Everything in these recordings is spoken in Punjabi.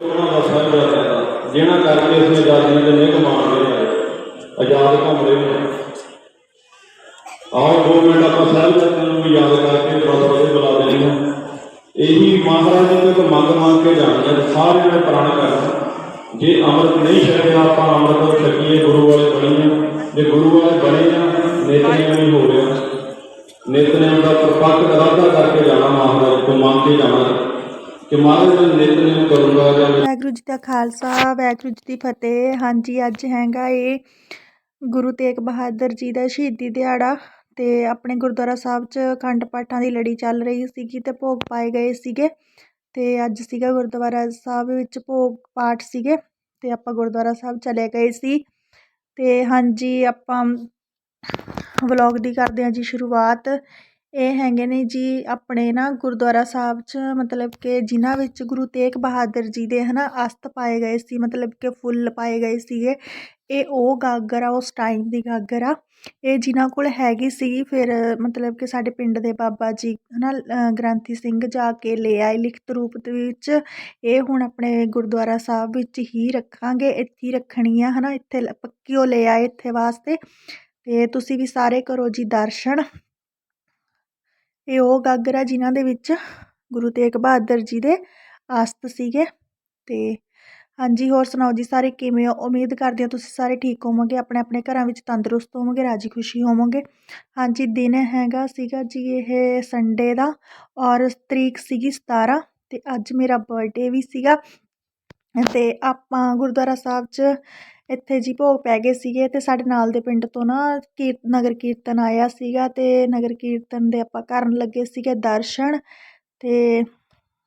ਉਹਨਾਂ ਦਾ ਸਾਹਿਬ ਦਾ ਜਿਹਨਾਂ ਕਰਕੇ ਅਸੀਂ ਆਜ਼ਾਦੀ ਦੇ ਨਿਕ ਮਾਣਦੇ ਹਾਂ ਆਜ਼ਾਦ ਘੁੰਮਦੇ ਰਹੇ ਹਾਂ ਆਓ ਦੋ ਮਿੰਟ ਆਪਾਂ ਸਾਹਿਬ ਨੂੰ ਯਾਦ ਕਰਕੇ ਗੁਰਦੁਆਰੇ ਦੇ ਬੁਲਾ ਦੇਣੀ ਹੈ। ਇਹੀ ਮਹਾਰਾਜ ਜੀ ਤੋਂ ਮੰਗ ਮੰਗ ਕੇ ਜਾਣੀ ਹੈ ਸਾਰਿਆਂ ਨੇ ਪ੍ਰਣ ਕਰਨਾ। ਜੇ ਅੰਮ੍ਰਿਤ ਨਹੀਂ ਛਕਿਆ, ਆਪਾਂ ਅੰਮ੍ਰਿਤ ਛਕੀਏ, ਗੁਰੂ ਵਾਲੇ ਬਣੀਏ ਜੇ ਗੁਰੂ ਵਾਲੇ ਬਣੇ ਆ, ਨਿਤਨੇਮ ਨਹੀਂ ਹੋ ਰਿਹਾ ਨਿਤਨੇਮ ਦਾ ਪ੍ਰਪੱਕ ਇਰਾਦਾ ਕਰਕੇ ਜਾਣਾ ਮਹਾਰਾਜ, ਤੋਂ ਮੰਗ ਕੇ ਜਾਣਾ। ਕਿ ਮਹਾਰਾਜ ਨੇ ਨਿਤਨੇਮ ਕਰੂੰਗਾ ਜਾਂ ਵਾਹਿਗੁਰੂ ਜੀ ਦਾ ਖਾਲਸਾ, ਵਾਹਿਗੁਰੂ ਜੀ ਦੀ ਫਤਿਹ। ਹਾਂਜੀ, ਅੱਜ ਹੈਗਾ ਇਹ ਗੁਰੂ ਤੇਗ ਬਹਾਦਰ ਜੀ ਦਾ ਸ਼ਹੀਦੀ ਦਿਹਾੜਾ ਤੇ ਆਪਣੇ ਗੁਰਦੁਆਰਾ ਸਾਹਿਬ 'ਚ ਅਖੰਡ ਪਾਠਾਂ ਦੀ ਲੜੀ ਚੱਲ ਰਹੀ ਸੀਗੀ ਤੇ ਭੋਗ ਪਾਏ ਗਏ ਸੀਗੇ ਤੇ ਅੱਜ ਸੀਗਾ ਗੁਰਦੁਆਰਾ ਸਾਹਿਬ ਵਿੱਚ ਭੋਗ ਪਾਠ ਸੀਗੇ ਤੇ ਆਪਾਂ ਗੁਰਦੁਆਰਾ ਸਾਹਿਬ ਚਲੇ ਗਏ ਸੀ। ਤੇ ਹਾਂਜੀ, ਆਪਾਂ ਵਲੌਗ ਦੀ ਕਰਦੇ ਹਾਂ ਜੀ ਸ਼ੁਰੂਆਤ। ਇਹ ਹੈਗੇ ਨੇ ਜੀ ਆਪਣੇ ਨਾ ਗੁਰਦੁਆਰਾ ਸਾਹਿਬ 'ਚ ਮਤਲਬ ਕਿ ਜਿਨ੍ਹਾਂ ਵਿੱਚ ਗੁਰੂ ਤੇਗ ਬਹਾਦਰ ਜੀ ਦੇ ਹਨਾ ਅਸਤ ਪਾਏ ਗਏ ਸੀ ਮਤਲਬ ਕਿ ਫੁੱਲ ਪਾਏ ਗਏ ਸੀਗੇ। ਇਹ ਉਹ ਗਾਗਰ ਆ ਉਸ ਟਾਈਮ ਦੀ ਗਾਗਰ ਆ। ਇਹ ਜਿਨ੍ਹਾਂ ਕੋਲ ਹੈਗੀ ਸੀ ਫਿਰ ਮਤਲਬ ਕਿ ਸਾਡੇ ਪਿੰਡ ਦੇ ਬਾਬਾ ਜੀ ਹਨਾ ਅ, ਗ੍ਰੰਥੀ ਸਿੰਘ ਜਾ ਕੇ ਲੈ ਆਏ ਲਿਖਤ ਰੂਪ ਦੇ ਵਿੱਚ। ਇਹ ਹੁਣ ਆਪਣੇ ਗੁਰਦੁਆਰਾ ਸਾਹਿਬ ਵਿੱਚ ਹੀ ਰੱਖਾਂਗੇ ਇੱਥੇ ਹੀ ਰੱਖਣੀ ਆ ਹਨਾ ਇੱਥੇ ਪੱਕੀ ਉਹ ਲੈ ਆਏ ਇੱਥੇ ਵਾਸਤੇ। ਤੇ ਤੁਸੀਂ ਵੀ ਸਾਰੇ ਕਰੋ ਜੀ ਦਰਸ਼ਨ। ਇਹ ਉਹ ਗਾਗਰ ਆ ਜਿਨ੍ਹਾਂ ਦੇ ਵਿੱਚ ਗੁਰੂ ਤੇਗ ਬਹਾਦਰ ਜੀ ਦੇ ਆਸਤ ਸੀਗੇ। ਤੇ ਹਾਂਜੀ, ਹੋਰ ਸੁਣਾਓ ਜੀ ਸਾਰੇ ਕਿਵੇਂ ਹੋ? ਉਮੀਦ ਕਰਦੇ ਹਾਂ ਤੁਸੀਂ ਸਾਰੇ ਠੀਕ ਹੋਵੋਗੇ, ਆਪਣੇ ਆਪਣੇ ਘਰਾਂ ਵਿੱਚ ਤੰਦਰੁਸਤ ਹੋਵੋਗੇ, ਰਾਜੀ ਖੁਸ਼ੀ ਹੋਵੋਗੇ। ਹਾਂਜੀ, ਦਿਨ ਹੈਗਾ ਸੀਗਾ ਜੀ ਇਹ ਸੰਡੇ ਦਾ ਔਰ ਤਰੀਕ ਸੀਗੀ 17 ਤੇ ਅੱਜ ਮੇਰਾ ਬਰਥਡੇ ਵੀ ਸੀਗਾ। ਤੇ ਆਪਾਂ ਗੁਰਦੁਆਰਾ ਸਾਹਿਬ 'ਚ ਇੱਥੇ ਜੀ ਭੋਗ ਪੈ ਗਏ ਸੀਗੇ ਅਤੇ ਸਾਡੇ ਨਾਲ ਦੇ ਪਿੰਡ ਤੋਂ ਨਾ ਕੀਰ, ਨਗਰ ਕੀਰਤਨ ਆਇਆ ਸੀਗਾ ਅਤੇ ਨਗਰ ਕੀਰਤਨ ਦੇ ਆਪਾਂ ਕਰਨ ਲੱਗੇ ਸੀਗੇ ਦਰਸ਼ਨ ਅਤੇ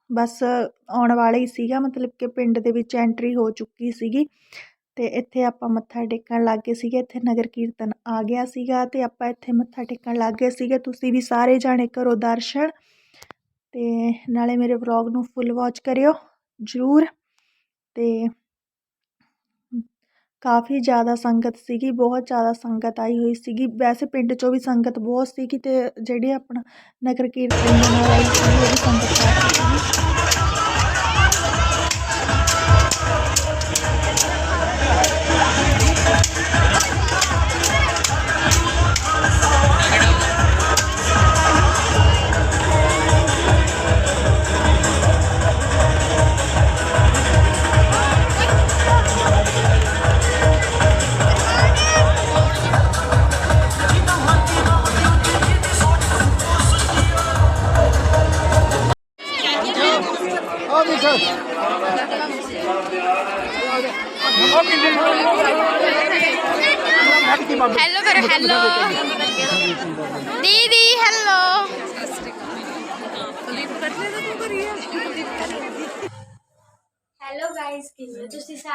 ਬਸ ਆਉਣ ਵਾਲਾ ਹੀ ਸੀਗਾ, ਮਤਲਬ ਕਿ ਪਿੰਡ ਦੇ ਵਿੱਚ ਐਂਟਰੀ ਹੋ ਚੁੱਕੀ ਸੀਗੀ ਅਤੇ ਇੱਥੇ ਆਪਾਂ ਮੱਥਾ ਟੇਕਣ ਲੱਗ ਗਏ ਸੀਗੇ, ਇੱਥੇ ਨਗਰ ਕੀਰਤਨ ਆ ਗਿਆ ਸੀਗਾ ਅਤੇ ਆਪਾਂ ਇੱਥੇ ਮੱਥਾ ਟੇਕਣ ਲੱਗ ਗਏ ਸੀਗੇ, ਤੁਸੀਂ ਵੀ ਸਾਰੇ ਜਾਣੇ ਕਰੋ ਦਰਸ਼ਨ ਅਤੇ ਨਾਲੇ ਮੇਰੇ ਵਲੌਗ ਨੂੰ ਫੁੱਲ ਵਾਚ ਕਰਿਓ ਜ਼ਰੂਰ ਅਤੇ ਕਾਫੀ ਜ਼ਿਆਦਾ ਸੰਗਤ ਸੀਗੀ, ਬਹੁਤ ਜ਼ਿਆਦਾ ਸੰਗਤ ਆਈ ਹੋਈ ਸੀਗੀ। ਵੈਸੇ ਪਿੰਡ 'ਚੋਂ ਵੀ ਸੰਗਤ ਬਹੁਤ ਸੀਗੀ ਅਤੇ ਜਿਹੜੇ ਆਪਣਾ ਨਗਰ ਕੀਰਤਨ ਸੰਗਤ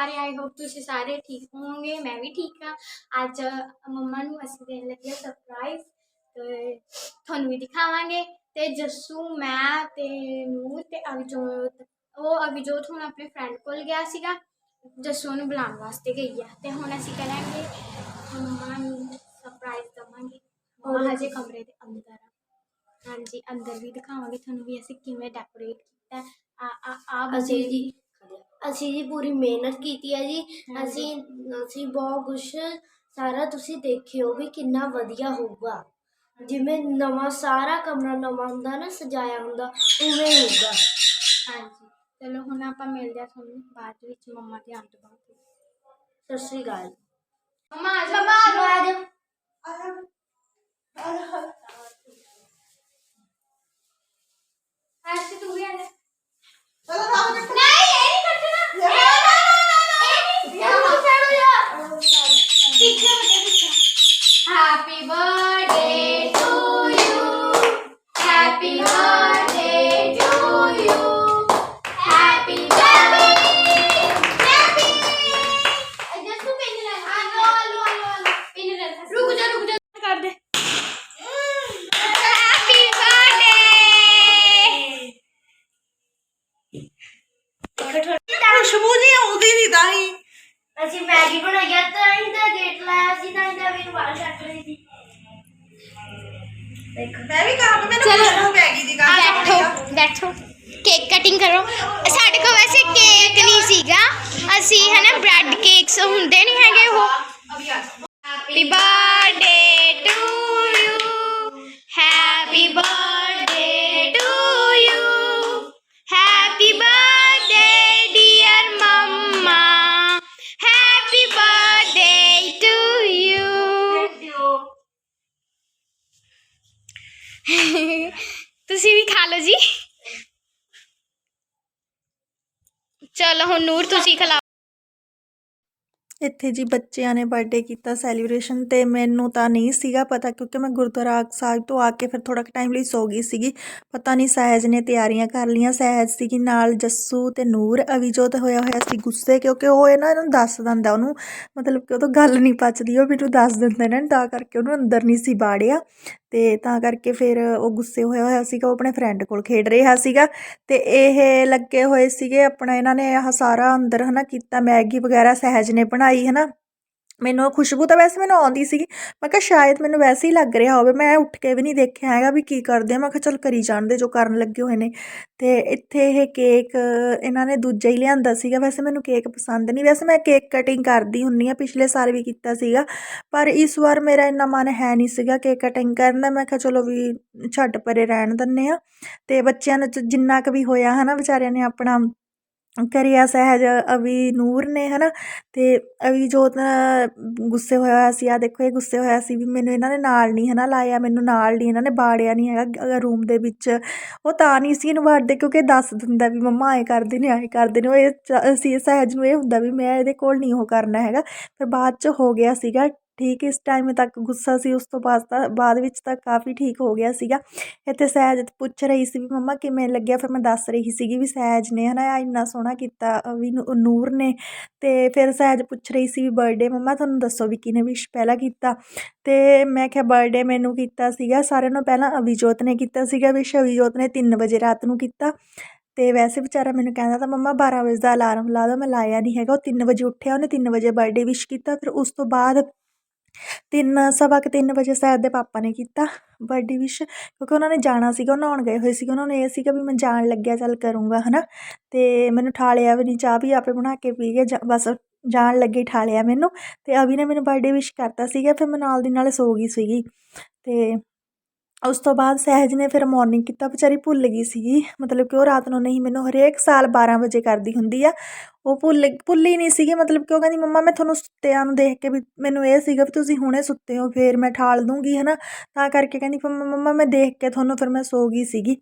ਸਾਰੇ ਆਈ ਹੋਪ ਤੁਸੀਂ ਸਾਰੇ ਠੀਕ ਹੋਵੋਗੇ ਮੈਂ ਵੀ ਠੀਕ ਹਾਂ। ਅੱਜ ਮੰਮਾ ਨੂੰ ਅਸੀਂ ਦੇਣ ਲੱਗੇ ਸਰਪ੍ਰਾਈਜ਼ ਤੇ ਤੁਹਾਨੂੰ ਵੀ ਦਿਖਾਵਾਂਗੇ। ਤੇ ਜੱਸੂ ਮੈਂ ਤੇ ਨੂਰ ਤੇ ਅਵਿਜੋਤ ਉਹ ਅਵਿਜੋਤ ਹੁਣ ਆਪਣੇ ਫਰੈਂਡ ਕੋਲ ਗਿਆ ਸੀਗਾ। ਜੱਸੂ ਨੂੰ ਬੁਲਾਉਣ ਵਾਸਤੇ ਗਈ ਆ। ਤੇ ਹੁਣ ਅਸੀਂ ਕਰਾਂਗੇ ਮੰਮਾ ਨੂੰ ਸਰਪ੍ਰਾਈਜ਼ ਦਵਾਂਗੇ। ਮੰਮਾ ਹਜੇ ਕਮਰੇ ਦੇ ਅੰਦਰ ਆ। ਹਾਂਜੀ ਅੰਦਰ ਵੀ ਦਿਖਾਵਾਂਗੇ ਤੁਹਾਨੂੰ ਵੀ ਅਸੀਂ ਕਿਵੇਂ ਡੈਕੋਰੇਟ ਕੀਤਾ। ਆ ਆ ਆ ਅਸੀਂ ਜੀ ਅਸੀਂ ਜੀ ਪੂਰੀ ਮਿਹਨਤ ਕੀਤੀ ਹੈ ਜੀ। ਅਸੀਂ ਅਸੀਂ ਬਹੁਤ ਕੁਛ ਸਾਰਾ ਤੁਸੀਂ ਦੇਖਿਓ ਵੀ ਕਿੰਨਾ ਵਧੀਆ ਹੋਊਗਾ ਜਿਵੇਂ ਨਵਾਂ ਸਾਰਾ ਕਮਰਾ ਨਵਾਂ ਹੁੰਦਾ ਨਾ ਸਜਾਇਆ ਹੁੰਦਾ ਉਵੇਂ ਹੀ ਹੋਊਗਾ ਹਾਂਜੀ ਚਲੋ ਹੁਣ ਆਪਾਂ ਮਿਲਦੇ ਆ ਤੁਹਾਨੂੰ ਬਾਅਦ ਵਿੱਚ ਮੰਮਾ ਦੇ ਆਉਣ ਤੋਂ ਬਾਅਦ ਸਤਿ ਸ਼੍ਰੀ ਅਕਾਲ ਮੰਮਾ ਆ ਜਾ ਮੰਮਾ ਆ ਜਾਓ ਐਸੇ ਤੂੰ ਵੀ ਆ ਜਾ ਨਹੀਂ ਇਹ ਨਹੀਂ ਕੱਟਣਾ। ਨਾ ਨਾ ਨਾ ਨਾ। ਪਿੱਛੇ ਹੋ ਜਾ ਪਿੱਛੇ ਹੈਪੀ ਬਰਥਡੇ ਵੈਸੇ ਕੇਕ ਨਹੀਂ ਸੀਗਾ। ਅਸੀਂ ਹਨਾ ਬ੍ਰੈਡ ਕੇਕਸ ਹੁੰਦੇ ਨਹੀਂ ਹੈਗੇ ਉਹ। ਹੈਪੀ ਬਰਥਡੇ ਇੱਥੇ ਜੀ ਬੱਚਿਆਂ ਨੇ ਬਰਥਡੇ ਕੀਤਾ ਸੈਲੀਬ੍ਰੇਸ਼ਨ ਤੇ ਮੈਨੂੰ ਤਾਂ ਨਹੀਂ ਸੀਗਾ ਪਤਾ ਕਿਉਂਕਿ ਮੈਂ ਗੁਰਦੁਆਰਾ ਸਾਹਿਬ ਤੋਂ ਆ ਕੇ ਫਿਰ ਥੋੜਾ ਟਾਈਮ ਲਈ ਸੋ ਗਈ ਸੀਗੀ। ਪਤਾ ਨਹੀਂ ਸਹਿਜ ਨੇ ਤਿਆਰੀਆਂ ਕਰ ਲੀਆਂ ਸਹਿਜ ਸੀਗੀ ਨਾਲ ਜੱਸੂ ਤੇ ਨੂਰ ਅਵਿਜੋਤ ਹੋਇਆ ਹੋਇਆ ਸੀ ਗੁੱਸੇ ਕਿਉਂਕਿ ਉਹ ਇਹ ਨਾ ਇਹਨੂੰ ਦੱਸ ਦਿੰਦਾ, ਉਹਨੂੰ ਮਤਲਬ ਕਿ ਉਹ ਤੋਂ ਗੱਲ ਨਹੀਂ ਪਚਦੀ, ਉਹ ਮੈਨੂੰ ਦੱਸ ਦਿੰਦੇ ਨੇ, ਤਾਂ ਕਰਕੇ ਉਹਨੂੰ ਅੰਦਰ ਨਹੀਂ ਸੀ ਬਾੜਿਆ। ਤੇ ਤਾਂ ਕਰਕੇ ਫਿਰ ਉਹ ਗੁੱਸੇ ਹੋਇਆ ਹੋਇਆ ਸੀਗਾ, ਉਹ ਆਪਣੇ ਫਰੈਂਡ ਕੋਲ ਖੇਡ ਰਿਹਾ ਸੀਗਾ ਤੇ ਇਹ ਲੱਗੇ ਹੋਏ ਸੀਗੇ, ਆਪਣਾ ਇਹਨਾਂ ਨੇ ਆਹ ਸਾਰਾ ਅੰਦਰ ਹਨਾ ਕੀਤਾ, ਮੈਗੀ ਵਗੈਰਾ ਸਹਿਜ ਨੇ ਬਣਾਈ ਹਨਾ। ਮੈਨੂੰ ਉਹ ਖੁਸ਼ਬੂ ਤਾਂ ਵੈਸੇ ਮੈਨੂੰ ਆਉਂਦੀ ਸੀਗੀ। ਮੈਂ ਕਿਹਾ ਸ਼ਾਇਦ ਮੈਨੂੰ ਵੈਸੇ ਹੀ ਲੱਗ ਰਿਹਾ ਹੋਵੇ। ਮੈਂ ਉੱਠ ਕੇ ਵੀ ਨਹੀਂ ਦੇਖਿਆ ਹੈਗਾ ਵੀ ਕੀ ਕਰਦੇ ਆ। ਮੈਂ ਕਿਹਾ ਚਲ ਕਰੀ ਜਾਣਦੇ ਜੋ ਕਰਨ ਲੱਗੇ ਹੋਏ ਨੇ। ਤੇ ਇੱਥੇ ਇਹ ਕੇਕ ਇਹਨਾਂ ਨੇ ਦੂਜਾ ਹੀ ਲਿਆਂਦਾ ਸੀਗਾ। ਵੈਸੇ ਮੈਨੂੰ ਕੇਕ ਪਸੰਦ ਨਹੀਂ। ਵੈਸੇ ਮੈਂ ਕੇਕ ਕਟਿੰਗ ਕਰਦੀ ਹੁੰਨੀ ਆ ਪਿਛਲੇ ਸਾਲ ਵੀ ਕੀਤਾ ਸੀਗਾ। ਪਰ ਇਸ ਵਾਰ ਮੇਰਾ ਇੰਨਾ ਮਨ ਹੈ ਨਹੀਂ ਸੀਗਾ ਕੇਕ ਕਟਿੰਗ ਕਰਨ ਦਾ। ਮੈਂ ਕਿਹਾ ਚਲੋ ਵੀ ਛੱਡ ਪਰੇ ਰਹਿਣ ਦਿੰਨੇ ਆ ਤੇ ਬੱਚਿਆਂ ਨੇ ਜਿੰਨਾ ਕੁ ਵੀ ਹੋਇਆ ਹਨਾ, ਵਿਚਾਰਿਆਂ ਨੇ ਆਪਣਾ ਕਰਿਆ ਸਹਿਜ ਅਵੀ ਨੂਰ ਨੇ ਹਨਾ? ਤੇ ਅਵੀ ਜੋਤ ਅ, ਗੁੱਸੇ ਹੋਇਆ ਹੋਇਆ ਸੀ ਆਹ ਦੇਖੋ ਇਹ ਗੁੱਸੇ ਹੋਇਆ ਸੀ ਵੀ ਮੈਨੂੰ ਇਹਨਾਂ ਨੇ ਨਾਲ ਨਹੀਂ ਹੈ ਨਾ ਲਾਇਆ ਮੈਨੂੰ ਨਾਲ ਨਹੀਂ ਇਹਨਾਂ ਨੇ ਵਾੜਿਆ ਨਹੀਂ ਹੈਗਾ ਰੂਮ ਦੇ ਵਿੱਚ। ਉਹ ਤਾਂ ਨਹੀਂ ਸੀ ਇਹਨੂੰ ਵਾੜਦੇ ਕਿਉਂਕਿ ਇਹ ਦੱਸ ਦਿੰਦਾ ਵੀ ਮੰਮਾ ਐਂ ਕਰਦੇ ਨੇ ਐਂ ਕਰਦੇ ਨੇ। ਉਹ ਇਹ ਚ- ਸੀ ਸਹਿਜ ਨੂੰ ਇਹ ਹੁੰਦਾ ਵੀ ਮੈਂ ਇਹਦੇ ਕੋਲ ਨਹੀਂ ਉਹ ਕਰਨਾ ਹੈਗਾ। ਪਰ ਬਾਅਦ ਚ ਹੋ ਗਿਆ ਸੀਗਾ ਠੀਕ ਇਸ ਟਾਈਮ ਤੱਕ ਗੁੱਸਾ ਸੀ ਉਸ ਤੋਂ ਬਾਅਦ ਤਾਂ ਬਾਅਦ ਵਿੱਚ ਤਾਂ ਕਾਫੀ ਠੀਕ ਹੋ ਗਿਆ ਸੀਗਾ। ਇੱਥੇ ਸਹਿਜ ਪੁੱਛ ਰਹੀ ਸੀ ਵੀ ਮੰਮਾ ਕਿਵੇਂ ਲੱਗਿਆ ਫਿਰ ਮੈਂ ਦੱਸ ਰਹੀ ਸੀਗੀ ਵੀ ਸਹਿਜ ਨੇ ਹਨਾ ਆਹ ਇੰਨਾ ਸੋਹਣਾ ਕੀਤਾ ਅ, ਵੀ ਨੂਰ ਨੇ। ਤੇ ਫਿਰ ਸਹਿਜ ਪੁੱਛ ਰਹੀ ਸੀ ਵੀ ਬਰਥਡੇ ਮੰਮਾ ਤੁਹਾਨੂੰ ਦੱਸੋ ਵੀ ਕਿਹਨੇ ਵਿਸ਼ ਪਹਿਲਾਂ ਕੀਤਾ? ਤੇ ਮੈਂ ਕਿਹਾ ਬਰਥਡੇ ਮੈਨੂੰ ਕੀਤਾ ਸੀਗਾ ਸਾਰਿਆਂ ਨੂੰ ਪਹਿਲਾਂ ਅਵਿਜੋਤ ਨੇ ਕੀਤਾ ਸੀਗਾ ਵਿਸ਼ ਅਵਿਜੋਤ ਨੇ 3 ਵਜੇ ਰਾਤ ਨੂੰ ਕੀਤਾ। ਤੇ ਵੈਸੇ ਵਿਚਾਰਾ ਮੈਨੂੰ ਕਹਿੰਦਾ ਤਾਂ ਮੰਮਾ 12 ਵਜੇ ਦਾ ਅਲਾਰਮ ਲਾ ਦੋ ਮੈਂ ਲਾਇਆ ਨਹੀਂ ਹੈਗਾ ਉਹ 3 ਵਜੇ ਉੱਠਿਆ ਉਹਨੇ 3 ਵਜੇ ਬਰਥਡੇ ਵਿਸ਼ ਕੀਤਾ ਫਿਰ ਉਸ ਤੋਂ ਬਾਅਦ ਤਿੰਨ, ਸਵਾ ਕੁ ਤਿੰਨ ਵਜੇ ਸੈਦ ਦੇ ਪਾਪਾ ਨੇ ਕੀਤਾ ਬਰਡੇ ਵਿਸ਼ ਕਿਉਂਕਿ ਉਹਨਾਂ ਨੇ ਜਾਣਾ ਸੀਗਾ, ਉਹ ਨਹਾਉਣ ਗਏ ਹੋਏ ਸੀਗੇ, ਉਹਨਾਂ ਨੂੰ ਇਹ ਸੀਗਾ ਵੀ ਮੈਂ ਜਾਣ ਲੱਗਿਆ, ਚੱਲ ਕਰੂੰਗਾ ਹੈ ਨਾ ਅਤੇ ਮੈਨੂੰ ਠਾਲਿਆ ਵੀ ਨਹੀਂ ਚਾਹ ਵੀ ਆਪੇ ਬਣਾ ਕੇ ਪੀ ਗਏ, ਜਾਂ- ਬਸ ਜਾਣ ਲੱਗੇ ਹੀ ਠਾਲਿਆ ਮੈਨੂੰ। ਅਤੇ ਅਵੀ ਨੇ ਮੈਨੂੰ ਬਰਡੇ ਵਿਸ਼ ਕਰਤਾ ਸੀਗਾ, ਫਿਰ ਮੈਂ ਨਾਲ ਦੀ ਨਾਲ ਸੋ ਗਈ ਸੀਗੀ। ਅਤੇ ਉਸ ਤੋਂ ਬਾਅਦ ਸਹਿਜ ਨੇ ਫਿਰ ਮੋਰਨਿੰਗ ਕੀਤਾ, ਵਿਚਾਰੀ ਭੁੱਲ ਗਈ ਸੀਗੀ। ਮਤਲਬ ਕਿ ਉਹ ਰਾਤ ਨੂੰ ਨਹੀਂ, ਮੈਨੂੰ ਹਰੇਕ ਸਾਲ 12 ਵਜੇ ਕਰਦੀ ਹੁੰਦੀ ਆ। ਉਹ ਭੁੱਲ, ਭੁੱਲੀ ਨਹੀਂ ਸੀਗੀ, ਮਤਲਬ ਕਿ ਉਹ ਕਹਿੰਦੀ, ਮੰਮਾ, ਮੈਂ ਤੁਹਾਨੂੰ ਸੁੱਤਿਆਂ ਨੂੰ ਦੇਖ ਕੇ ਵੀ ਮੈਨੂੰ ਇਹ ਸੀਗਾ ਵੀ ਤੁਸੀਂ ਹੁਣੇ ਸੁੱਤੇ ਹੋ, ਫੇਰ ਮੈਂ ਠਾਲ ਦੂੰਗੀ, ਹਨਾ? ਤਾਂ ਕਰਕੇ ਕਹਿੰਦੀ ਮੰਮਾ ਮੰਮਾ, ਮੈਂ ਦੇਖ ਕੇ ਤੁਹਾਨੂੰ ਫਿਰ ਮੈਂ ਸੋ ਗਈ ਸੀਗੀ।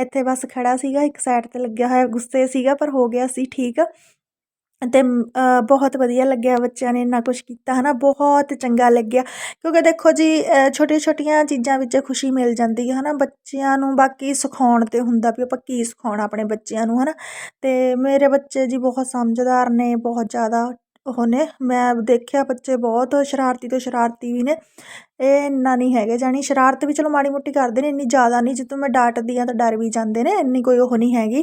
ਇੱਥੇ ਬਸ ਖੜਾ ਸੀਗਾ, ਇੱਕ ਸਾਈਡ ਤੇ ਲੱਗਿਆ ਹੋਇਆ, ਗੁੱਸੇ ਸੀਗਾ, ਪਰ ਹੋ ਗਿਆ ਸੀ ਠੀਕ। ਅਤੇ ਬਹੁਤ ਵਧੀਆ ਲੱਗਿਆ ਬੱਚਿਆਂ ਨੇ ਇੰਨਾ ਕੁਛ ਕੀਤਾ ਹੈ ਨਾ ਬਹੁਤ ਚੰਗਾ ਲੱਗਿਆ। ਕਿਉਂਕਿ ਦੇਖੋ ਜੀ ਛੋਟੀਆਂ ਛੋਟੀਆਂ ਚੀਜ਼ਾਂ ਵਿੱਚ ਖੁਸ਼ੀ ਮਿਲ ਜਾਂਦੀ ਹੈ ਨਾ ਬੱਚਿਆਂ ਨੂੰ ਬਾਕੀ ਸਿਖਾਉਣ ਤੇ ਹੁੰਦਾ ਵੀ ਆਪਾਂ ਕੀ ਸਿਖਾਉਣਾ ਆਪਣੇ ਬੱਚਿਆਂ ਨੂੰ ਹੈ ਨਾ ਅਤੇ ਮੇਰੇ ਬੱਚੇ ਜੀ ਬਹੁਤ ਸਮਝਦਾਰ ਨੇ, ਬਹੁਤ ਜ਼ਿਆਦਾ ਉਹ ਨੇ, ਮੈਂ ਦੇਖਿਆ ਬੱਚੇ ਬਹੁਤ ਸ਼ਰਾਰਤੀ ਤੋਂ ਸ਼ਰਾਰਤੀ ਵੀ ਨੇ। ਇਹ ਇੰਨਾ ਨਹੀਂ ਹੈਗੇ, ਜਾਣੀ ਸ਼ਰਾਰਤ ਵੀ ਚਲੋ ਮਾੜੀ ਮੋਟੀ ਕਰਦੇ ਨੇ, ਇੰਨੀ ਜ਼ਿਆਦਾ ਨਹੀਂ, ਜਿੱਦੋਂ ਮੈਂ ਡਾਂਟਦੀ ਹਾਂ ਤਾਂ ਡਰ ਵੀ ਜਾਂਦੇ ਨੇ, ਇੰਨੀ ਕੋਈ ਉਹ ਨਹੀਂ ਹੈਗੀ।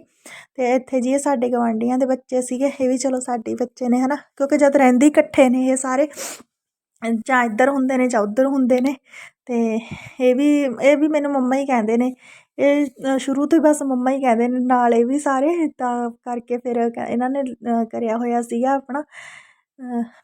ਤੇ ਇੱਥੇ ਜੀ ਸਾਡੇ ਗਵਾਂਢੀਆਂ ਦੇ ਬੱਚੇ ਸੀਗੇ, ਇਹ ਵੀ ਚਲੋ ਸਾਡੇ ਬੱਚੇ ਨੇ, ਹਨਾ? ਕਿਉਂਕਿ ਜਦ ਰਹਿੰਦੇ ਇਕੱਠੇ ਨੇ ਇਹ ਸਾਰੇ, ਜਾਂ ਇੱਧਰ ਹੁੰਦੇ ਨੇ ਜਾਂ ਉੱਧਰ ਹੁੰਦੇ ਨੇ, ਤੇ ਇਹ ਵੀ ਇਹ ਵੀ ਮੈਨੂੰ ਮੰਮਾ ਹੀ ਕਹਿੰਦੇ ਨੇ। ਇਹ ਸ਼ੁਰੂ ਤੋਂ ਹੀ ਬਸ ਮੰਮਾ ਹੀ ਕਹਿੰਦੇ ਨੇ, ਨਾਲ ਇਹ ਵੀ ਸਾਰੇ, ਤਾਂ ਕਰਕੇ ਫਿਰ ਇਹਨਾਂ ਨੇ ਕਰਿਆ ਹੋਇਆ ਸੀਗਾ ਆਪਣਾ।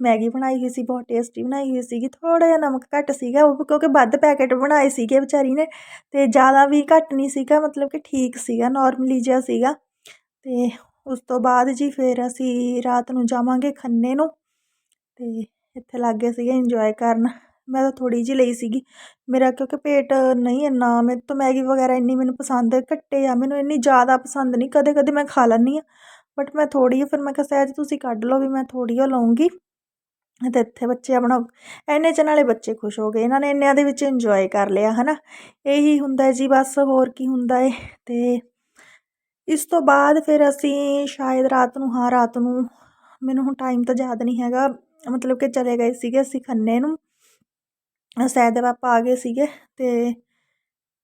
ਮੈਗੀ ਬਣਾਈ ਹੋਈ ਸੀ, ਬਹੁਤ ਟੇਸਟੀ ਬਣਾਈ ਹੋਈ ਸੀਗੀ, ਥੋੜ੍ਹਾ ਜਿਹਾ ਨਮਕ ਘੱਟ ਸੀਗਾ ਉਹ, ਕਿਉਂਕਿ ਵੱਧ ਪੈਕੇਟ ਬਣਾਏ ਸੀਗੇ ਵਿਚਾਰੀ ਨੇ ਅਤੇ ਜ਼ਿਆਦਾ ਵੀ ਘੱਟ ਨਹੀਂ ਸੀਗਾ, ਮਤਲਬ ਕਿ ਠੀਕ ਸੀਗਾ ਨੋਰਮਲੀ ਜਿਹਾ ਸੀਗਾ। ਅਤੇ ਉਸ ਤੋਂ ਬਾਅਦ ਜੀ ਫਿਰ ਅਸੀਂ ਰਾਤ ਨੂੰ ਜਾਵਾਂਗੇ ਖੰਨੇ ਨੂੰ ਅਤੇ ਇੱਥੇ ਲਾਗੇ ਸੀਗੇ ਇੰਜੋਏ ਕਰਨ। ਮੈਂ ਤਾਂ ਥੋੜ੍ਹੀ ਜਿਹੀ ਲਈ ਸੀਗੀ। ਮੇਰਾ ਕਿਉਂਕਿ ਪੇਟ ਨਹੀਂ ਇੰਨਾ, ਮੇਰੇ ਤੋਂ ਮੈਗੀ ਵਗੈਰਾ ਇੰਨੀ ਮੈਨੂੰ ਪਸੰਦ, ਘੱਟੇ ਆ, ਮੈਨੂੰ ਇੰਨੀ ਜ਼ਿਆਦਾ ਪਸੰਦ ਨਹੀਂ ਕਦੇ ਕਦੇ ਮੈਂ ਖਾ ਲੈਂਦੀ ਹਾਂ। ਬਟ ਮੈਂ ਥੋੜ੍ਹੀ ਫਿਰ ਮੈਂ ਕਿਹਾ, ਸਹਿਜ ਤੁਸੀਂ ਕੱਢ ਲਓ ਵੀ ਮੈਂ ਥੋੜ੍ਹੀ ਓ ਲਊਂਗੀ। ਅਤੇ ਇੱਥੇ ਬੱਚੇ ਆਪਣਾ, ਇੰਨੇ ਚ ਨਾਲੇ ਬੱਚੇ ਖੁਸ਼ ਹੋ ਗਏ। ਇਹਨਾਂ ਨੇ ਇੰਨਿਆਂ ਦੇ ਵਿੱਚ ਇੰਜੋਏ ਕਰ ਲਿਆ ਹੈ ਨਾ ਇਹੀ ਹੁੰਦਾ ਜੀ, ਬਸ ਹੋਰ ਕੀ ਹੁੰਦਾ ਏ। ਅਤੇ ਇਸ ਤੋਂ ਬਾਅਦ ਫਿਰ ਅਸੀਂ ਸ਼ਾਇਦ ਰਾਤ ਨੂੰ, ਹਾਂ, ਰਾਤ ਨੂੰ, ਮੈਨੂੰ ਹੁਣ ਟਾਈਮ ਤਾਂ ਯਾਦ ਨਹੀਂ ਹੈਗਾ। ਮਤਲਬ ਕਿ ਚਲੇ ਗਏ ਸੀਗੇ ਅਸੀਂ ਖੰਨੇ ਨੂੰ। ਸੈਦ ਦੇ ਪਾਪਾ ਆ ਗਏ ਸੀਗੇ ਅਤੇ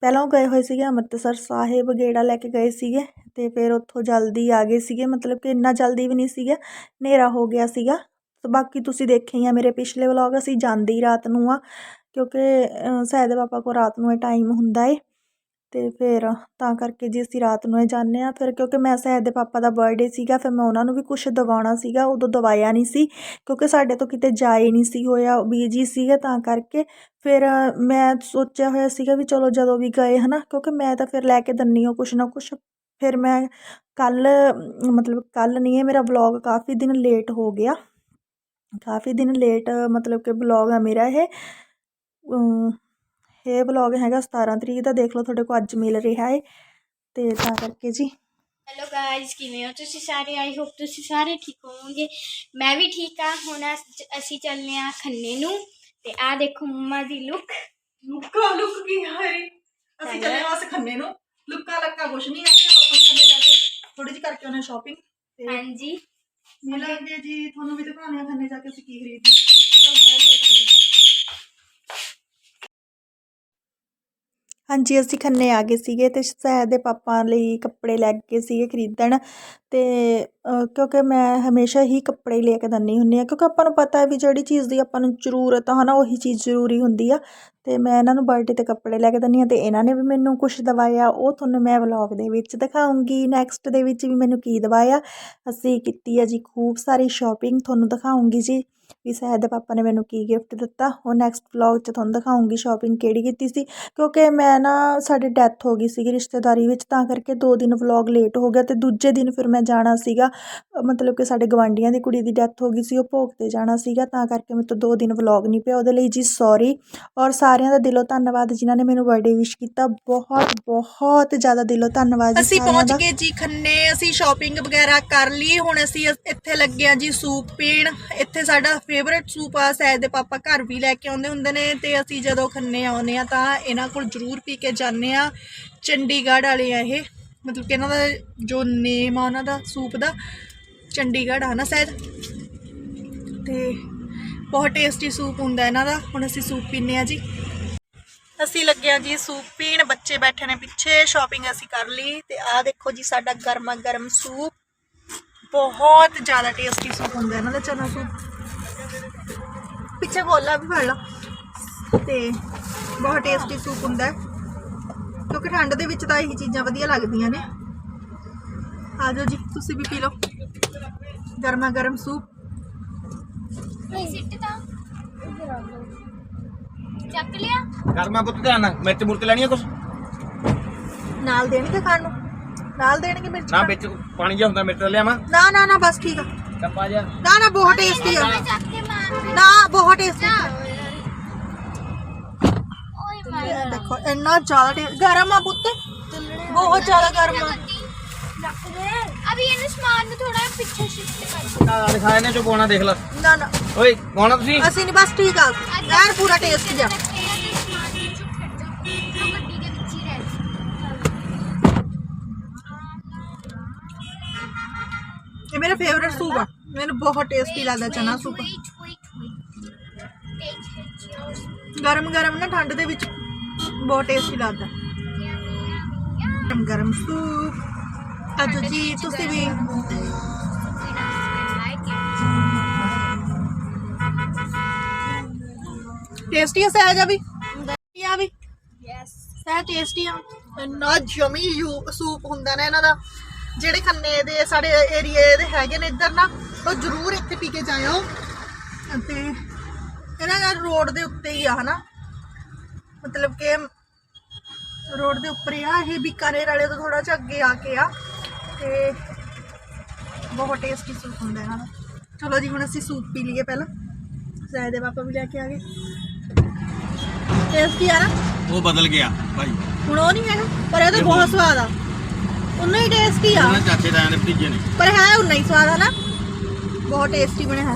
ਪਹਿਲਾਂ ਉਹ ਗਏ ਹੋਏ ਸੀਗੇ ਅੰਮ੍ਰਿਤਸਰ ਸਾਹਿਬ ਗੇੜਾ ਲੈ ਕੇ ਗਏ ਸੀਗੇ ਅਤੇ ਫਿਰ ਉੱਥੋਂ ਜਲਦੀ ਆ ਗਏ ਸੀਗੇ ਮਤਲਬ ਕਿ ਇੰਨਾ ਜਲਦੀ ਵੀ ਨਹੀਂ ਸੀਗਾ ਹਨੇਰਾ ਹੋ ਗਿਆ ਸੀਗਾ। ਬਾਕੀ ਤੁਸੀਂ ਦੇਖੇ ਹੀ ਆ ਮੇਰੇ ਪਿਛਲੇ ਵਲੋਗ ਅਸੀਂ ਜਾਂਦੇ ਹੀ ਰਾਤ ਨੂੰ ਆ ਕਿਉਂਕਿ ਅ, ਬਾਬਾ ਕੋਲ ਰਾਤ ਨੂੰ ਇਹ ਟਾਈਮ ਹੁੰਦਾ ਏ। ਅਤੇ ਫਿਰ ਤਾਂ ਕਰਕੇ ਜੀ ਅਸੀਂ ਰਾਤ ਨੂੰ ਹੀ ਜਾਂਦੇ ਹਾਂ, ਫਿਰ ਕਿਉਂਕਿ ਮੈਂ ਸਹਿਜ ਦੇ ਪਾਪਾ ਦਾ ਬਰਡੇ ਸੀਗਾ, ਫਿਰ ਮੈਂ ਉਹਨਾਂ ਨੂੰ ਵੀ ਕੁਛ ਦਿਵਾਉਣਾ ਸੀਗਾ, ਉਦੋਂ ਦਵਾਇਆ ਨਹੀਂ ਸੀ, ਕਿਉਂਕਿ ਸਾਡੇ ਤੋਂ ਕਿਤੇ ਜਾ ਹੀ ਨਹੀਂ ਸੀ, ਹੋਇਆ ਬੀਜੀ ਸੀਗੇ, ਤਾਂ ਕਰਕੇ ਫਿਰ ਮੈਂ ਸੋਚਿਆ ਹੋਇਆ ਸੀਗਾ ਵੀ ਚਲੋ ਜਦੋਂ ਵੀ ਗਏ ਹੈ ਨਾ ਕਿਉਂਕਿ ਮੈਂ ਤਾਂ ਫਿਰ ਲੈ ਕੇ ਦਿੰਦੀ ਹਾਂ ਕੁਛ ਨਾ ਕੁਛ, ਫਿਰ ਮੈਂ ਕੱਲ੍ਹ, ਮਤਲਬ ਕੱਲ੍ਹ ਨਹੀਂ ਹੈ, ਮੇਰਾ ਵਲੌਗ ਕਾਫੀ ਦਿਨ ਲੇਟ ਹੋ ਗਿਆ, ਕਾਫੀ ਦਿਨ ਲੇਟ ਮਤਲਬ ਕਿ ਵਲੌਗ ਆ ਮੇਰਾ ਇਹ ਇਹ ਵਲੌਗ ਹੈਗਾ 17 ਤਰੀਕ ਦਾ ਦੇਖ ਲਓ ਤੁਹਾਡੇ ਕੋਲ ਅੱਜ ਮਿਲ ਰਿਹਾ ਹੈ ਤੇ ਤਾਂ ਕਰਕੇ ਜੀ। ਹੈਲੋ ਗਾਇਜ਼ ਕਿਵੇਂ ਹੋ ਤੁਸੀਂ ਸਾਰੇ? ਆਈ ਹੋਪ ਤੁਸੀਂ ਸਾਰੇ ਠੀਕ ਹੋਵੋਗੇ। ਮੈਂ ਵੀ ਠੀਕ ਆ। ਹੁਣ ਅਸ- ਅਸੀਂ ਚੱਲਨੇ ਆ ਖੰਨੇ ਨੂੰ। ਤੇ ਆ ਦੇਖੋ ਮੰਮਾ ਦੀ ਲੁੱਕ ਲੁੱਕਾ ਲੁੱਕ ਕੀ ਹਰੀ ਹੈਗਾ। ਅਸੀਂ ਚੱਲੇ ਵਾਸ ਖੰਨੇ ਨੂੰ। ਲੁੱਕਾ ਲੱਕਾ ਕੁਛ ਨਹੀਂ ਹੈ ਆਪਾਂ ਕੁਛ ਖੰਨੇ ਜਾ ਕੇ ਥੋੜੀ ਜਿਹੀ ਕਰਕੇ ਉਹਨੇ ਸ਼ਾਪਿੰਗ ਤੇ ਹਾਂਜੀ। ਮਿਲਾਂਗੇ ਜੀ। ਤੁਹਾਨੂੰ ਵੀ ਦਿਖਾਉਂਦੇ ਆ ਖੰਨੇ ਜਾ ਕੇ ਅਸੀਂ ਕੀ ਖਰੀਦਦੇ ਚਲ ਪਹਿਲੇ ਹਾਂਜੀ, ਅਸੀਂ ਖੰਨੇ ਆ ਗਏ ਸੀਗੇ ਅਤੇ ਸਹਿਜ ਦੇ ਪਾਪਾ ਲਈ ਕੱਪੜੇ ਲੈ ਕੇ ਸੀਗੇ ਖਰੀਦਣ ਅਤੇ ਕਿਉਂਕਿ ਮੈਂ ਹਮੇਸ਼ਾ ਹੀ ਕੱਪੜੇ ਹੀ ਲੈ ਕੇ ਦਿੰਦੀ ਹੁੰਦੀ ਹਾਂ, ਕਿਉਂਕਿ ਆਪਾਂ ਨੂੰ ਪਤਾ ਹੈ ਵੀ ਜਿਹੜੀ ਚੀਜ਼ ਦੀ ਆਪਾਂ ਨੂੰ ਜ਼ਰੂਰਤ ਆ ਨਾ ਉਹੀ ਚੀਜ਼ ਜ਼ਰੂਰੀ ਹੁੰਦੀ ਆ ਅਤੇ ਮੈਂ ਇਹਨਾਂ ਨੂੰ ਬਰਥਡੇ ਤੇ ਕੱਪੜੇ ਲੈ ਕੇ ਦਿੰਦੀ ਹਾਂ ਅਤੇ ਇਹਨਾਂ ਨੇ ਵੀ ਮੈਨੂੰ ਕੁਛ ਦਵਾਇਆ, ਉਹ ਤੁਹਾਨੂੰ ਮੈਂ ਵਲੌਗ ਦੇ ਵਿੱਚ ਦਿਖਾਉਂਗੀ ਨੈਕਸਟ ਦੇ ਵਿੱਚ ਵੀ ਮੈਨੂੰ ਕੀ ਦਵਾਇਆ, ਅਸੀਂ ਕੀਤੀ ਆ ਜੀ, ਖੂਬ ਸਾਰੀ ਸ਼ਾਪਿੰਗ ਤੁਹਾਨੂੰ ਦਿਖਾਉਂਗੀ ਜੀ। ਵੀ ਸਹਿਜ ਦੇ ਪਾਪਾ ਨੇ ਮੈਨੂੰ ਕੀ ਗਿਫਟ ਦਿੱਤਾ ਉਹ ਨੈਕਸਟ ਵਲੌਗ 'ਚ ਤੁਹਾਨੂੰ ਦਿਖਾਉਂਗੀ ਸ਼ਾਪਿੰਗ ਕਿਹੜੀ ਕੀਤੀ ਸੀ ਕਿਉਂਕਿ ਮੈਂ ਨਾ ਸਾਡੀ ਡੈਥ ਹੋ ਗਈ ਸੀਗੀ ਰਿਸ਼ਤੇਦਾਰੀ ਵਿੱਚ ਤਾਂ ਕਰਕੇ ਦੋ ਦਿਨ ਵਲੌਗ ਲੇਟ ਹੋ ਗਿਆ ਤੇ ਦੂਜੇ ਦਿਨ ਫਿਰ ਮੈਂ ਜਾਣਾ ਸੀਗਾ ਮਤਲਬ ਕਿ ਸਾਡੇ ਗਵਾਂਢੀਆਂ ਦੀ ਕੁੜੀ ਦੀ ਡੈਥ ਹੋ ਗਈ ਸੀ ਉਹ ਭੋਗ ਤੇ ਜਾਣਾ ਸੀਗਾ ਤਾਂ ਕਰਕੇ ਮੇਰੇ ਤੋਂ ਦੋ ਦਿਨ ਵਲੌਗ ਨਹੀਂ ਪਿਆ ਉਹਦੇ ਲਈ ਜੀ ਸੌਰੀ ਔਰ ਸਾਰਿਆਂ ਦਾ ਦਿਲੋਂ ਧੰਨਵਾਦ ਜਿਨ੍ਹਾਂ ਨੇ ਮੈਨੂੰ ਬਰਥਡੇ ਵਿਸ਼ ਕੀਤਾ ਬਹੁਤ ਬਹੁਤ ਜ਼ਿਆਦਾ ਦਿਲੋਂ ਧੰਨਵਾਦ ਜੀ ਅਸੀਂ ਪਹੁੰਚ ਗਏ ਜੀ ਖੰਨੇ ਅਸੀਂ ਸ਼ਾਪਿੰਗ ਵਗੈਰਾ ਕਰ ਲਈ ਹੁਣ ਅਸੀਂ ਇੱਥੇ ਲੱਗੇ ਆ ਜੀ ਸੂਪ ਪੀਣ ਇੱਥੇ ਸਾਡਾ ਫੇਵਰੇਟ ਸੂਪ ਆ ਸੈਦ ਦੇ ਪਾਪਾ ਘਰ ਵੀ ਲੈ ਕੇ ਆਉਂਦੇ ਹੁੰਦੇ ਨੇ ਤੇ ਅਸੀਂ ਜਦੋਂ ਖੰਨੇ ਆਉਂਦੇ ਆ ਤਾਂ ਇਹਨਾਂ ਕੋਲ ਜ਼ਰੂਰ ਪੀ ਕੇ ਜਾਂਦੇ ਆ ਚੰਡੀਗੜ੍ਹ ਵਾਲੇ ਆ ਇਹ, ਮਤਲਬ ਕਿ ਇਹਨਾਂ ਦਾ ਜੋ ਨੇਮ ਆ ਉਹਨਾਂ ਦਾ ਸੂਪ ਦਾ, ਚੰਡੀਗੜ੍ਹ ਆ ਨਾ ਸ਼ਾਇਦ? ਤੇ ਬਹੁਤ ਟੇਸਟੀ ਸੂਪ ਹੁੰਦਾ ਇਹਨਾਂ ਦਾ, ਹੁਣ ਅਸੀਂ ਸੂਪ ਪੀਨੇ ਆ ਜੀ। ਅਸੀਂ ਲੱਗੇ ਆ ਜੀ ਸੂਪ ਪੀਣ, ਬੱਚੇ ਬੈਠੇ ਨੇ ਪਿੱਛੇ ਸ਼ਾਪਿੰਗ ਅਸੀਂ ਕਰ ਲਈ ਤੇ ਆਹ ਦੇਖੋ ਜੀ ਸਾਡਾ ਗਰਮਾ ਗਰਮ ਸੂਪ ਬਹੁਤ ਜ਼ਿਆਦਾ ਟੇਸਟੀ ਸੂਪ ਹੁੰਦਾ ਇਹਨਾਂ ਦਾ ਚਨਾ ਸੂਪ ਪਿੱਛੇ ਗੋਲਾ ਵੀ ਫੜ ਲਾ। ਤੇ ਬਹੁਤ ਟੇਸਟੀ ਸੂਪ ਹੁੰਦਾ ਹੈ। ਕਿਉਂਕਿ ਠੰਡ ਦੇ ਵਿੱਚ ਤਾਂ ਇਹੀ ਚੀਜ਼ਾਂ ਵਧੀਆ ਲੱਗਦੀਆਂ ਨੇ। ਆ ਜਾਓ ਜੀ ਤੁਸੀਂ ਵੀ ਪੀ ਲਓ। ਗਰਮਾ ਗਰਮ ਸੂਪ ਨਹੀਂ ਸਿੱਟ ਤਾਂ। ਚੱਕ ਲਿਆ। ਕਰਮਾ ਪੁੱਤ ਧਿਆਨ ਨਾਲ ਮਿਰਚ ਮੁਰਚ ਲੈਣੀ ਆ ਕੁਛ? ਨਾਲ ਦੇਣਗੇ ਖਾਣ ਨੂੰ? ਨਾਲ ਦੇਣਗੇ ਮਿਰਚ ਨਾ ਵਿੱਚ ਪਾਣੀ ਜਿਹਾ ਹੁੰਦਾ ਮਿਰਚ ਲਿਆਵਾਂ ਨਾ ਨਾ ਨਾ ਬਸ ਠੀਕ ਆ। ਡੱਬਾ ਜਿਹਾ। ਨਾ ਨਾ ਬਹੁਤ ਟੇਸਟੀ ਆ। ਚੱਕ ਕੇ ਮਾਰ ਨਾ ਬਹੁਤ ਟੇਸਟੀ ਓਏ ਮਾਰ ਦੇਖੋ ਇੰਨਾ ਜ਼ਿਆਦਾ ਟੇ- ਗਰਮ ਆ ਪੁੱਤ ਬਹੁਤ ਜ਼ਿਆਦਾ ਗਰਮ ਆ ਅਭੀ ਇਹਨੂੰ ਸਮਾਨ ਨੂੰ ਥੋੜਾ ਪਿੱਛੇ ਸ਼ਿਫਟ ਕਰ ਆ ਦਿਖਾਏ ਨੇ ਜੋ ਪਾਉਣਾ ਦੇਖ ਲੈ ਨਾ ਨਾ ਓਏ ਪਾਉਣਾ ਤੁਸੀਂ ਅਸੀਂ ਨਹੀਂ ਬਸ ਠੀਕ ਆ ਐਨ ਪੂਰਾ ਟੇਸਟੀ ਆ ਗੱਡੀ ਦੇ ਵਿੱਚ ਹੀ ਰਹਿ ਇਹ ਮੇਰਾ ਫੇਵਰਿਟ ਸੂਪ ਆ ਮੈਨੂੰ ਬਹੁਤ ਟੇਸਟੀ ਲੱਗਦਾ ਚਨਾ ਸੂਪ ਗਰਮ ਗਰਮ ਨਾ ਠੰਡ ਦੇ ਵਿੱਚ ਬਹੁਤ ਟੇਸਟੀ ਲੱਗਦਾ। ਗਰਮ ਗਰਮ ਸੂਪ। ਅੱਜ ਜੀ ਤੁਸੀਂ ਵੀ? ਟੇਸਟੀ ਆ ਸਹਿਜ ਆ ਵੀ? ਆ ਵੀ? ਯੈਸ ਸਹਿਜ ਟੇਸਟੀ ਆ। ਇੰਨਾ ਜਮੀ ਯੂ ਸੂਪ ਹੁੰਦਾ ਨਾ ਇਹਨਾਂ ਦਾ। ਜਿਹੜੇ ਖੰਨੇ ਦੇ ਸਾਡੇ ਏਰੀਏ ਦੇ ਹੈਗੇ ਨੇ ਇੱਧਰ ਨਾ ਉਹ ਜ਼ਰੂਰ ਇੱਥੇ ਪੀ ਕੇ ਜਾਇਓ। ਤੇ ਇਹਨਾਂ ਦਾ ਰੋਡ ਦੇ ਉੱਤੇ ਹੀ ਆ ਹਨਾ? ਮਤਲਬ ਕਿ ਰੋਡ ਦੇ ਉੱਪਰ ਹੀ ਆ ਇਹ ਬੀਕਾਨੇਰ ਵਾਲੇ ਤੋਂ ਥੋੜਾ ਜਿਹਾ ਅੱਗੇ ਆ ਕੇ ਆ ਤੇ ਬਹੁਤ ਟੇਸਟੀ ਸੂਪ ਹੁੰਦਾ ਇਹਨਾਂ ਦਾ। ਚਲੋ ਜੀ ਹੁਣ ਅਸੀਂ ਸੂਪ ਪੀ ਲਈਏ ਪਹਿਲਾਂ। ਸਾਇਦ ਦੇ ਪਾਪਾ ਵੀ ਲੈ ਕੇ ਆ ਗਏ। ਟੇਸਟੀ ਆ ਨਾ? ਉਹ ਬਦਲ ਗਿਆ ਭਾਈ। ਹੁਣ ਉਹ ਨਹੀਂ ਹੈਗਾ ਪਰ ਇਹ ਤਾਂ ਬਹੁਤ ਸਵਾਦ ਆ। ਉਨਾ ਹੀ ਟੇਸਟੀ ਆ। ਉਹਨਾਂ ਚਾਚੇ ਦਾ ਨੇ ਭਤੀਜੇ ਨੇ। ਪਰ ਹੈ ਉਨਾ ਹੀ ਸਵਾਦ ਆ ਨਾ ਬਹੁਤ ਟੇਸਟੀ ਬਣਿਆ ਹੈ।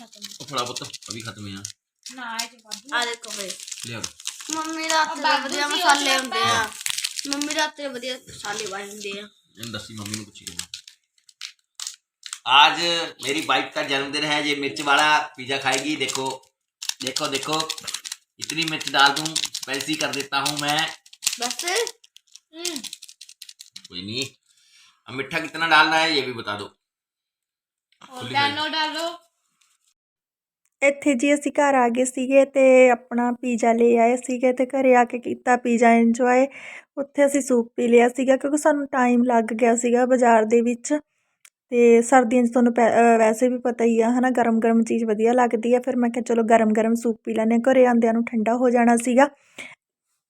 ਉਹ ਫੜਾ ਪੁੱਤ ਅਭੀ ਖਤਮ ਆ ਨਾ ਇਹ ਵਾਧੂ ਆ ਦੇਖੋ ਬਈ ਲਿਆ ਮੰਮੀ ਦਾ ਹੱਥ ਦੇ ਵਧੀਆ ਮਸਾਲੇ ਹੁੰਦੇ ਆ ਮੰਮੀ ਦੇ ਹੱਥ ਦੇ ਵਧੀਆ ਮਸਾਲੇ ਬਣ ਹੁੰਦੇ ਆ ਇਹਨੂੰ ਦੱਸੀ मम्मी ने पूछी करना आज मेरी वाइफ का जन्मदिन है ये मिर्च वाला पिज्जा खाएगी देखो देखो देखो इतनी मिर्च डाल दूं स्पाइसी कर देता हूं मैं ਬਸ कोई नहीं अब मीठा कितना डालना है ये भी बता दो खुली डालो डालो ਇੱਥੇ ਜੀ ਅਸੀਂ ਘਰ ਆ ਗਏ ਸੀਗੇ ਅਤੇ ਆਪਣਾ ਪੀਜ਼ਾ ਲੈ ਆਏ ਸੀਗੇ ਅਤੇ ਘਰ ਆ ਕੇ ਕੀਤਾ ਪੀਜ਼ਾ ਇੰਜੋਏ ਉੱਥੇ ਅਸੀਂ ਸੂਪ ਪੀ ਲਿਆ ਸੀਗਾ ਕਿਉਂਕਿ ਸਾਨੂੰ ਟਾਈਮ ਲੱਗ ਗਿਆ ਸੀਗਾ ਬਾਜ਼ਾਰ ਦੇ ਵਿੱਚ। ਅਤੇ ਸਰਦੀਆਂ 'ਚ ਤੁਹਾਨੂੰ ਪੈ- ਵੈਸੇ ਵੀ ਪਤਾ ਹੀ ਆ ਹੈ ਨਾ ਗਰਮ ਗਰਮ ਚੀਜ਼ ਵਧੀਆ ਲੱਗਦੀ ਆ। ਫਿਰ ਮੈਂ ਕਿਹਾ ਚਲੋ ਗਰਮ ਗਰਮ ਸੂਪ ਪੀ ਲੈਂਦੇ ਹਾਂ। ਘਰ ਆਉਂਦਿਆਂ ਨੂੰ ਠੰਡਾ ਹੋ ਜਾਣਾ ਸੀਗਾ।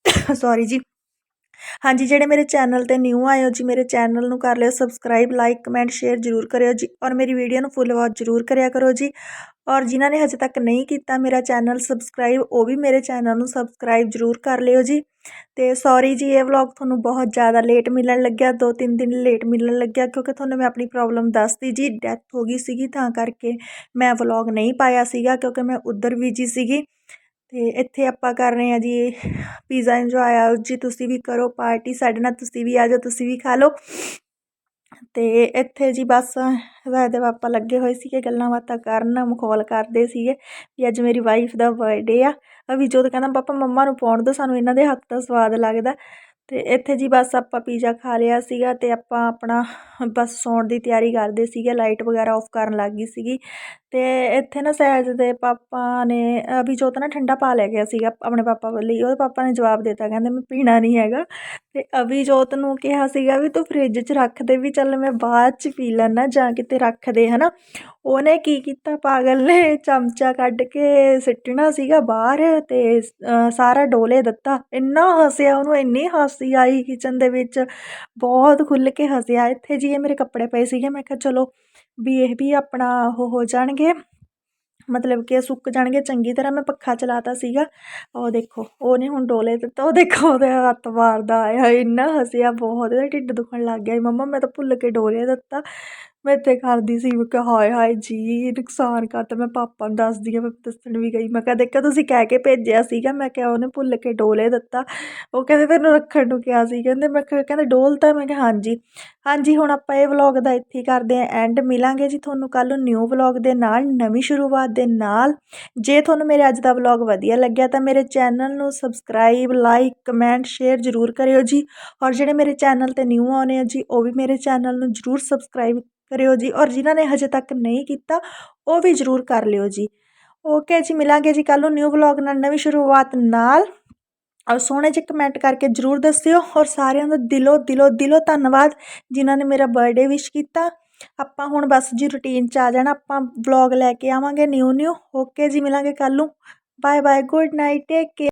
ਸੋਰੀ ਜੀ। ਹਾਂਜੀ, ਜਿਹੜੇ ਮੇਰੇ ਚੈਨਲ ਤੇ ਨਿਊ ਆਏ ਹੋ ਜੀ, ਮੇਰੇ ਚੈਨਲ ਨੂੰ ਕਰ ਲਿਓ ਸਬਸਕ੍ਰਾਈਬ ਲਾਈਕ ਕਮੈਂਟ ਸ਼ੇਅਰ ਜ਼ਰੂਰ ਕਰਿਓ ਜੀ ਔਰ ਮੇਰੀ ਵੀਡੀਓ ਨੂੰ ਫੁੱਲ ਵਾਚ ਜ਼ਰੂਰ ਕਰਿਆ ਕਰੋ ਜੀ ਔਰ ਜਿਨ੍ਹਾਂ ਨੇ ਹਜੇ ਤੱਕ ਨਹੀਂ ਕੀਤਾ ਮੇਰਾ ਚੈਨਲ ਸਬਸਕ੍ਰਾਈਬ ਉਹ ਵੀ ਮੇਰੇ ਚੈਨਲ ਨੂੰ ਸਬਸਕ੍ਰਾਈਬ ਜ਼ਰੂਰ ਕਰ ਲਿਓ ਜੀ ਤੇ ਸੌਰੀ ਜੀ, ਇਹ ਵਲੌਗ ਤੁਹਾਨੂੰ ਬਹੁਤ ਜ਼ਿਆਦਾ ਲੇਟ ਮਿਲਣ ਲੱਗਿਆ, ਦੋ ਤਿੰਨ ਦਿਨ ਲੇਟ ਮਿਲਣ ਲੱਗਿਆ ਕਿਉਂਕਿ ਤੁਹਾਨੂੰ ਮੈਂ ਆਪਣੀ ਪ੍ਰੋਬਲਮ ਦੱਸਤੀ ਜੀ ਡੈਥ ਹੋ ਗਈ ਸੀਗੀ ਤਾਂ ਕਰਕੇ ਮੈਂ ਵਲੌਗ ਨਹੀਂ ਪਾਇਆ ਸੀਗਾ ਕਿਉਂਕਿ ਮੈਂ ਉੱਧਰ ਬਿਜ਼ੀ ਸੀਗੀ ਅਤੇ ਇੱਥੇ ਆਪਾਂ ਕਰ ਰਹੇ ਹਾਂ ਜੀ ਪੀਜ਼ਾ ਇੰਜੋਏ ਆਓ ਜੀ ਤੁਸੀਂ ਵੀ ਕਰੋ ਪਾਰਟੀ ਸਾਡੇ ਨਾਲ ਤੁਸੀਂ ਵੀ ਆ ਜਾਓ, ਤੁਸੀਂ ਵੀ ਖਾ ਲਓ। ਅਤੇ ਇੱਥੇ ਜੀ ਬਸ ਇਹਦੇ ਪਾਪਾ ਲੱਗੇ ਹੋਏ ਸੀਗੇ, ਗੱਲਾਂ ਬਾਤਾਂ ਕਰਨ, ਮਖੌਲ ਕਰਦੇ ਸੀਗੇ ਵੀ ਅੱਜ ਮੇਰੀ ਵਾਈਫ ਦਾ ਬਰਥਡੇ ਆ। ਅਭੀ ਜੋਤ ਕਹਿੰਦਾ, ਪਾਪਾ, ਮੰਮਾ ਨੂੰ ਪਾਉਣ ਦਿਓ, ਸਾਨੂੰ ਇਹਨਾਂ ਦੇ ਹੱਥ ਦਾ ਸਵਾਦ ਲੱਗਦਾ। ਅਤੇ ਇੱਥੇ ਜੀ ਬਸ ਆਪਾਂ ਪੀਜ਼ਾ ਖਾ ਲਿਆ ਸੀਗਾ ਅਤੇ ਆਪਾਂ ਆਪਣਾ ਬਸ ਸੌਣ ਦੀ ਤਿਆਰੀ ਕਰਦੇ ਸੀਗੇ, ਲਾਈਟ ਵਗੈਰਾ ਔਫ ਕਰਨ ਲੱਗ ਗਈ ਸੀਗੀ। ਅਤੇ ਇੱਥੇ ਨਾ ਸਹਿਜ ਦੇ ਪਾਪਾ ਨੇ ਅਭਿਜੋਤ ਨਾ ਠੰਡਾ ਪਾ ਲੈ ਗਿਆ ਸੀਗਾ ਆਪਣੇ ਪਾਪਾ ਲਈ, ਉਹਦੇ ਪਾਪਾ ਨੇ ਜਵਾਬ ਦਿੱਤਾ, ਕਹਿੰਦੇ ਮੈਂ ਪੀਣਾ ਨਹੀਂ ਹੈਗਾ। ਅਤੇ ਅਭਿਜੋਤ ਨੂੰ ਕਿਹਾ ਸੀਗਾ ਵੀ ਤੂੰ ਫਰਿੱਜ 'ਚ ਰੱਖ ਦੇ ਵੀ ਚੱਲ ਮੈਂ ਬਾਅਦ 'ਚ ਪੀ ਲੈਣਾ ਜਾਂ ਕਿਤੇ ਰੱਖ ਦੇ ਨਾ ਉਹਨੇ ਕੀ ਕੀਤਾ ਪਾਗਲ ਨੇ, ਚਮਚਾ ਕੱਢ ਕੇ ਸਿੱਟਣਾ ਸੀਗਾ ਬਾਹਰ ਅਤੇ ਸਾਰਾ ਡੋਲੇ ਦਿੱਤਾ। ਇੰਨਾ ਹੱਸਿਆ ਉਹਨੂੰ, ਇੰਨੀ ਹੱਸ ਆਈ ਕਿਚਨ ਦੇ ਵਿੱਚ। ਬਹੁਤ ਖੁੱਲ੍ਹ ਕੇ ਹੱਸਿਆ। ਇੱਥੇ ਜੀ ਇਹ ਮੇਰੇ ਕੱਪੜੇ ਪਏ ਸੀਗੇ। ਮੈਂ ਕਿਹਾ ਚਲੋ ਵੀ ਇਹ ਵੀ ਆਪਣਾ ਉਹ ਹੋ ਜਾਣਗੇ। ਮਤਲਬ ਕਿ ਸੁੱਕ ਜਾਣਗੇ। ਚੰਗੀ ਤਰ੍ਹਾਂ ਮੈਂ ਪੱਖਾ ਚਲਾਤਾ ਸੀਗਾ। ਉਹ ਦੇਖੋ ਉਹਨੇ ਹੁਣ ਡੋਲੇ ਦਿੱਤਾ ਉਹ ਦੇਖੋ ਉਹਦੇ ਹੱਥ ਮਾਰਦਾ ਆਇਆ। ਇੰਨਾ ਹੱਸਿਆ ਬਹੁਤ। ਉਹਦਾ ਢਿੱਡ ਦੁਖਣ ਲੱਗ ਗਿਆ। ਸੀ, ਮੰਮਾ ਮੈਂ ਤਾਂ ਭੁੱਲ ਕੇ ਡੋਲੇ ਦਿੱਤਾ। ਮੈਂ ਇੱਥੇ ਕਰਦੀ ਸੀ, ਮੈਂ ਕਿਹਾ, ਹਾਏ ਹਾਏ ਜੀ, ਨੁਕਸਾਨ ਕਰਤਾ। ਮੈਂ ਪਾਪਾ ਨੂੰ ਦੱਸਦੀ ਹਾਂ, ਮੈਂ ਦੱਸਣ ਵੀ ਗਈ। ਮੈਂ ਕਿਹਾ ਦੇਖਿਆ ਤੁਸੀਂ ਕਹਿ ਕੇ ਭੇਜਿਆ ਸੀਗਾ, ਮੈਂ ਕਿਹਾ ਉਹਨੇ ਭੁੱਲ ਕੇ ਡੋਲੇ ਦਿੱਤਾ। ਉਹ ਕਹਿੰਦੇ ਤੈਨੂੰ ਰੱਖਣ ਨੂੰ ਕਿਹਾ ਸੀ। ਕਹਿੰਦੇ, ਮੈਂ ਕਿਹਾ, ਕਹਿੰਦੇ ਡੋਲਤਾ? ਮੈਂ ਕਿਹਾ, ਹਾਂਜੀ। ਹਾਂਜੀ, ਹੁਣ ਆਪਾਂ ਇਹ ਵਲੌਗ ਦਾ ਇੱਥੇ ਹੀ ਕਰਦੇ ਹਾਂ ਐਂਡ ਮਿਲਾਂਗੇ ਜੀ ਤੁਹਾਨੂੰ ਕੱਲ ਨੂੰ ਨਿਊ ਵਲੌਗ ਦੇ ਨਾਲ, ਨਵੀਂ ਸ਼ੁਰੂਆਤ ਦੇ ਨਾਲ। ਜੇ ਤੁਹਾਨੂੰ ਮੇਰੇ ਅੱਜ ਦਾ ਵਲੌਗ ਵਧੀਆ ਲੱਗਿਆ, ਤਾਂ ਮੇਰੇ ਚੈਨਲ ਨੂੰ ਸਬਸਕ੍ਰਾਈਬ ਲਾਈਕ ਕਮੈਂਟ ਸ਼ੇਅਰ ਜ਼ਰੂਰ ਕਰਿਓ ਜੀ। ਔਰ ਜਿਹੜੇ ਮੇਰੇ ਚੈਨਲ ਤੇ ਨਿਊ ਆਉਣੇ ਆ ਜੀ, ਉਹ ਵੀ ਮੇਰੇ ਚੈਨਲ ਨੂੰ ਜ਼ਰੂਰ ਸਬਸਕ੍ਰਾਈਬ ਕਰਿਓ ਜੀ। ਔਰ ਜਿਨ੍ਹਾਂ ਨੇ ਹਜੇ ਤੱਕ ਨਹੀਂ ਕੀਤਾ, ਉਹ ਵੀ ਜ਼ਰੂਰ ਕਰ ਲਿਓ ਜੀ। ਓਕੇ ਜੀ, ਮਿਲਾਂਗੇ ਜੀ ਕੱਲ ਨੂੰ ਨਿਊ ਵਲੌਗ ਨਾਲ, ਨਵੀਂ ਸ਼ੁਰੂਆਤ ਨਾਲ। ਔਰ ਸੋਹਣੇ ਜਿਹੇ ਕਮੈਂਟ ਕਰਕੇ ਜ਼ਰੂਰ ਦੱਸਿਓ। ਔਰ ਸਾਰਿਆਂ ਦਾ ਦਿਲੋਂ ਦਿਲੋਂ ਦਿਲੋਂ ਧੰਨਵਾਦ ਜਿਨ੍ਹਾਂ ਨੇ ਮੇਰਾ ਬਰਥਡੇ ਵਿਸ਼ ਕੀਤਾ। ਆਪਾਂ ਹੁਣ ਬਸ ਜੀ ਰੁਟੀਨ 'ਚ ਆ ਜਾਣਾ। ਆਪਾਂ ਵਲੌਗ ਲੈ ਕੇ ਆਵਾਂਗੇ ਨਿਊ ਨਿਊ ਓਕੇ ਜੀ, ਮਿਲਾਂਗੇ ਕੱਲ ਨੂੰ। Bye bye good night take care